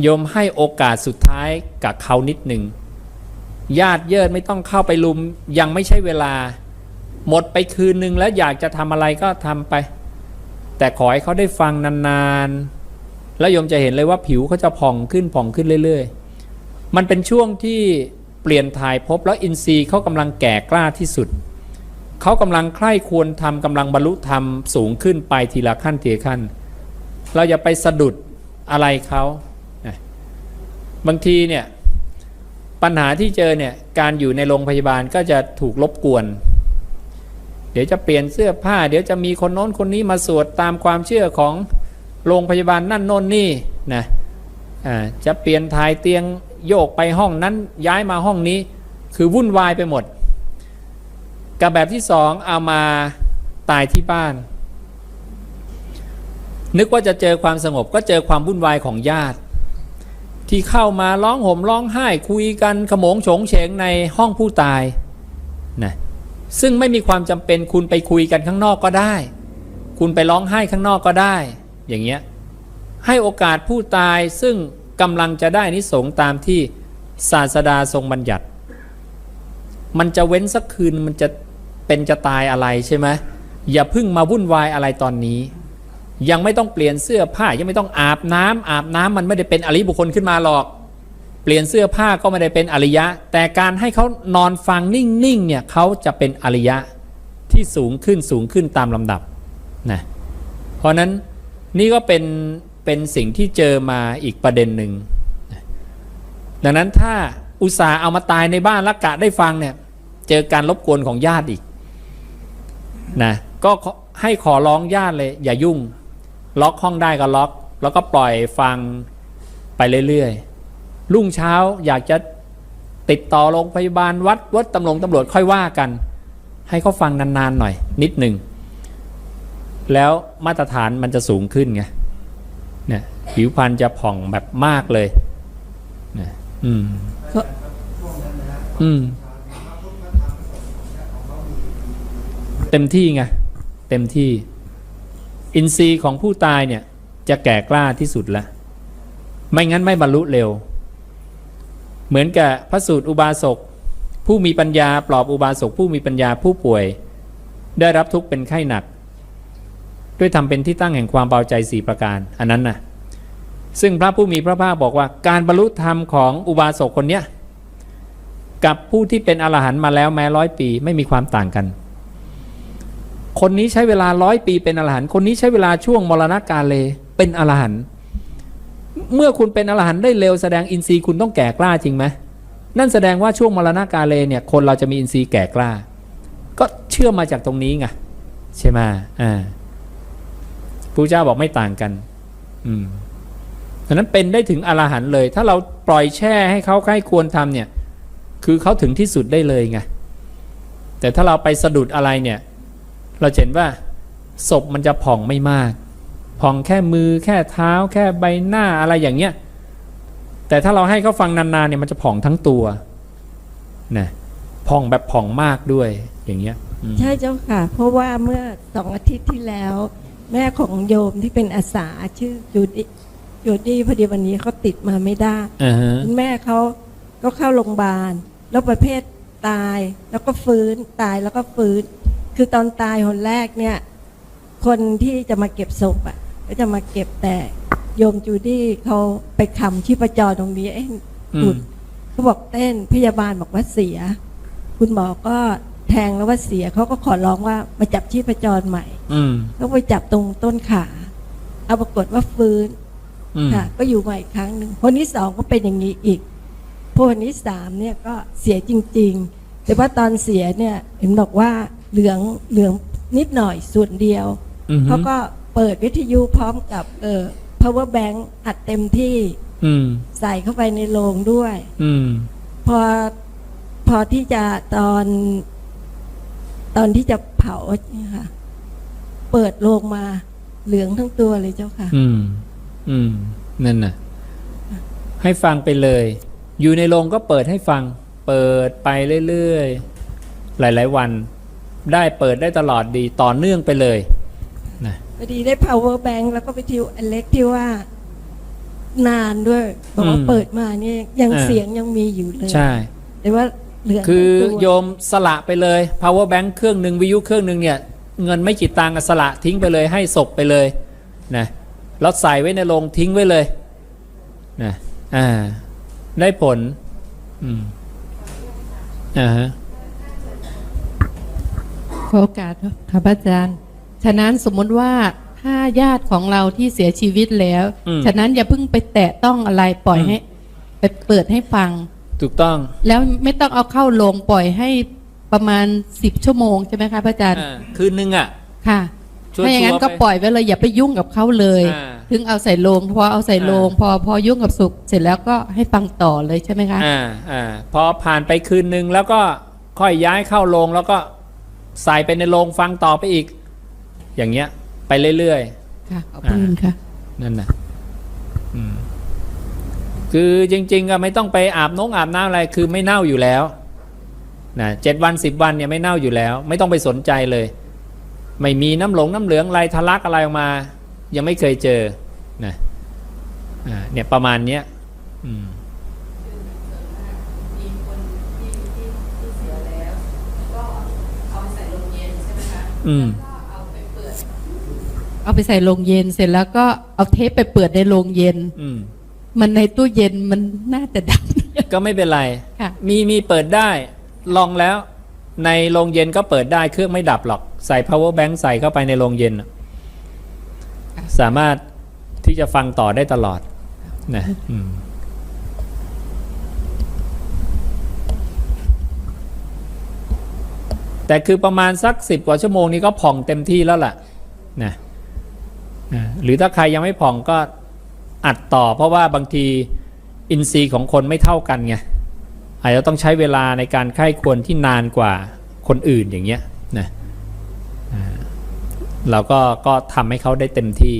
โยมให้โอกาสสุดท้ายกับเขานิดหนึ่งญาติเยิดไม่ต้องเข้าไปลุมยังไม่ใช่เวลา หมดไปคืนหนึ่งแล้วอยากจะทำอะไรก็ทำไป แต่ขอให้เขาได้ฟังนานๆ แล้วโยมจะเห็นเลยว่าผิวเขาจะผ่องขึ้นผ่องขึ้นเรื่อยๆ มันเป็นช่วงที่เปลี่ยนถ่ายภพแล้วอินทรีย์เขากำลังแก่กล้าที่สุด เขากำลังใคร่ควรทำกำลังบรรลุธรรมสูงขึ้นไปทีละขั้นทีละขั้น เราอย่าไปสะดุดอะไรเขา บางทีเนี่ยปัญหาที่เจอเนี่ยการอยู่ในโรงพยาบาลก็จะถูกรบกวน เดี๋ยวจะเปลี่ยนเสื้อผ้า เดี๋ยวจะมีคนโน้นคนนี้มาสวดตามความเชื่อของโรงพยาบาลนั่นโน้นนี่นะจะเปลี่ยนถ่ายเตียงโยกไปห้องนั้นย้ายมาห้องนี้คือวุ่นวายไปหมด กับแบบที่สองเอามาตายที่บ้าน นึกว่าจะเจอความสงบก็เจอความวุ่นวายของญาติ ที่เข้ามาร้องห่มร้องไห้คุยกันขโมงโฉงเฉงในห้องผู้ตายนะซึ่งไม่มีความจำเป็นคุณไปคุยกันข้างนอกก็ได้ คุณไปร้องไห้ข้างนอกก็ได้ อย่างเงี้ยให้โอกาสผู้ตายซึ่งกำลังจะได้นิสงตามที่ศาสดาทรงบัญญัติ มันจะเว้นสักคืนมันจะเป็นจะตายอะไรใช่ไหมอย่าพึ่งมาวุ่นวายอะไรตอนนี้ ยังไม่ต้องเปลี่ยนเสื้อผ้ายังไม่ต้องอาบน้ำอาบน้ำมันไม่ได้เป็นอริบุคคลขึ้นมาหรอก เปลี่ยนเสื้อผ้าก็ไม่ได้เป็นอริยะ แต่การให้เขานอนฟังนิ่งๆเนี่ยเขาจะเป็นอริยะที่สูงขึ้นสูงขึ้นตามลำดับนะเพราะนั้นนี่ก็เป็นเป็นสิ่งที่เจอมาอีกประเด็นหนึ่งดังนั้นถ้าอุตส่าห์เอามาตายในบ้านล้วกะได้ฟังเนี่ยเจอการรบกวนของญาติอีกนะก็ให้ขอร้องญาติเลยอย่ายุ่ง ล็อกห้องได้ก็ล็อก แล้วก็ปล่อยฟังไปเรื่อยๆ รุ่งเช้าอยากจะติดต่อโรงพยาบาลวัดวัดตำรวจตำรวจค่อยว่ากัน ให้เขาฟังนานๆหน่อย นิดหนึ่ง แล้วมาตรฐานมันจะสูงขึ้นไงเนี่ยผิวพรรณจะผ่องแบบมากเลยนะอืมก็อืม เต็มที่ไง เต็มที่ อินทรีย์ของผู้ตายเนี่ยจะแก่กล้าที่สุดแล้วไม่งั้นไม่บรรลุเร็ว เหมือนกับพระสูตรอุบาสกผู้มีปัญญาปลอบอุบาสกผู้มีปัญญาผู้ป่วย ได้รับทุกข์เป็นไข้หนัก ด้วยทำเป็นที่ตั้งแห่งความเบาใจสี่ประการ อันนั้นน่ะซึ่งพระผู้มีพระภาคบอกว่าการบรรลุธรรมของอุบาสกคนเนี้ยกับผู้ที่เป็นอรหันต์มาแล้วแม้ร้อยปีไม่มีความต่างกัน คนนี้ใช้เวลาร้อยปีเป็นอรหันต์คนนี้ใช้เวลาช่วงมรณกาเลเป็นอรหันต์เมื่อคุณเป็นอรหันต์ได้เร็วแสดงอินทรีย์คุณต้องแก่กล้าจริงไหมนั่นแสดงว่าช่วงมรณกาเลเนี่ยคนเราจะมีอินทรีย์แก่กล้า ก็เชื่อมาจากตรงนี้ไงใช่ไหมอ่าพระเจ้าบอกไม่ต่างกัน อืมดังนั้นเป็นได้ถึงอรหันต์เลย ถ้าเราปล่อยแช่ให้เขาใครควรทำเนี่ย คือเขาถึงที่สุดได้เลยไงแต่ถ้าเราไปสะดุดอะไรเนี่ย เราเห็นว่าศพมันจะผ่องไม่มาก ผ่องแค่มือแค่เท้า แค่ใบหน้าอะไรอย่างเงี้ยแต่ถ้าเราให้เขาฟังนานๆเนี่ยมันจะผ่องทั้งตัวนะผ่องแบบผ่องมากด้วยอย่างเงี้ยอืมใช่เจ้าค่ะ เพราะว่าเมื่อสองอาทิตย์ที่แล้ว แม่ของโยมที่เป็นอาสาชื่อจูดี้จูดี้พอดีวันนี้เขาติดมาไม่ได้อ่าฮะคุณแม่เขาก็เข้าโรงพยาบาลแล้วประเภทตายแล้วก็ฟื้นตายแล้วก็ฟื้น คือตอนตายคนแรกเนี่ย คนที่จะมาเก็บศพอะ ก็จะมาเก็บแต่โยมจูดี้เขาไปคำชีพจรตรงนี้เอ้อืหยุมดเขาบอกเต้นพยาบาลบอกว่าเสีย คุณหมอก็แทงแล้วว่าเสียเขาก็ขอร้องว่ามาจับชีพจรใหม่ อืมก็ไปจับตรงต้นขา เอาปรากฏว่าฟื้นอืมค่ะ ก็อยู่มาอีกครั้งหนึ่งคนที่สองก็เป็นอย่างนี้อีกพวกคนที่สามเนี่ยก็เสียจริง ๆ แต่ว่าตอนเสียเนี่ยเห็นบอกว่า เหลืองเหลืองนิดหน่อยส่วนเดียวอืมเขาก็เปิดวิทยุพร้อมกับเอ่อ power bank อัดเต็มที่อืม ใส่เข้าไปในโรงด้วย อืม พอพอที่จะตอน ตอนที่จะเผาเนี่ยค่ะ เปิดโลงมาเหลืองทั้งตัวเลยเจ้าค่ะ อืม อืม นั่นน่ะ ให้ฟังไปเลย อยู่ในโรงก็เปิดให้ฟัง เปิดไปเรื่อยๆ หลาย ๆ วัน ได้เปิดได้ตลอดดีต่อเนื่องไปเลยนะพอดีได้ power bank แล้วก็ไปทิวอันเล็กที่ว่านานด้วยบอกว่าอืมเปิดมาเนี่ยยังอ่าเสียงยังมีอยู่เลยใช่แต่ว่าเหลือคือทั้งตัวโยมสละไปเลย power bank เครื่องหนึ่งวิทยุเครื่องหนึ่งเนี่ย เงินไม่กี่ตังค์อะสละทิ้งไปเลยให้ศพไปเลยนะแล้วใส่ไว้ในโรงทิ้งไว้เลยนะอ่าได้ผลอืมอ่าฮะข อโอกาสค่ะพระอาจารย์ ฉะนั้นสมมติว่าถ้าญาติของเราที่เสียชีวิตแล้ว อืม ฉะนั้นอย่าเพิ่งไปแตะต้องอะไรปล่อยอืมให้ไปเปิดให้ฟัง ถูกต้อง แล้วไม่ต้องเอาเข้าโรงปล่อยให้ประมาณสิบชั่วโมงใช่ไหมคะพระอาจารย์อ่าคืนนึงอะ ค่ะชัวร์ๆไม่อย่างนั้นก็ไปปล่อยไว้เลยอย่าไปยุ่งกับเขาเลย อ่าถึงเอาใส่โรงพอเอาใส่โรงอ่า พอพอยุ่งกับสุขเสร็จแล้วก็ให้ฟังต่อเลยใช่ไหมคะ อ่าอ่าพอผ่านไปคืนนึงแล้วก็ค่อยย้ายเข้าโรงแล้วก็ ใส่ไปในโรงฟังต่อไปอีก อย่างเงี้ย ไปเรื่อยๆค่ะขอบคุณค่ะนั่นนะอืมคือจริง ๆ ก็ไม่ต้องไปอาบน้องอาบน้ำอะไร คือไม่เน่าอยู่แล้วนะเจ็ดวันสิบวันเนี่ยไม่เน่าอยู่แล้ว ไม่ต้องไปสนใจเลย ไม่มีน้ำหลงน้ำเหลืองอะไรทะลักอะไรออกมา ยังไม่เคยเจอนะอ่าเนี่ยประมาณเนี้ยอืม อืม เอาไปใส่โรงเย็นเสร็จแล้วก็เอาเทปไปเปิดในโรงเย็น อืม มันในตู้เย็นมันน่าจะดับก็ไม่เป็นไร ค่ะ มีมีเปิดได้ ลองแล้ว ในโรงเย็นก็เปิดได้เครื่องไม่ดับหรอก ใส่ power bank ใส่เข้าไปในโรงเย็นน่ะสามารถที่จะฟังต่อได้ตลอดนะอืม แต่คือประมาณสักสิบกว่าชั่วโมงนี้ก็ผ่องเต็มที่แล้วล่ะนะหรือถ้าใครยังไม่ผ่องก็อัดต่อ เพราะว่าบางทีอินทรีย์ของคนไม่เท่ากันไงอาจจะต้องใช้เวลาในการไข้ควรที่นานกว่าคนอื่นอย่างเงี้ยนะเราก็ก็ทำให้เขาได้เต็มที่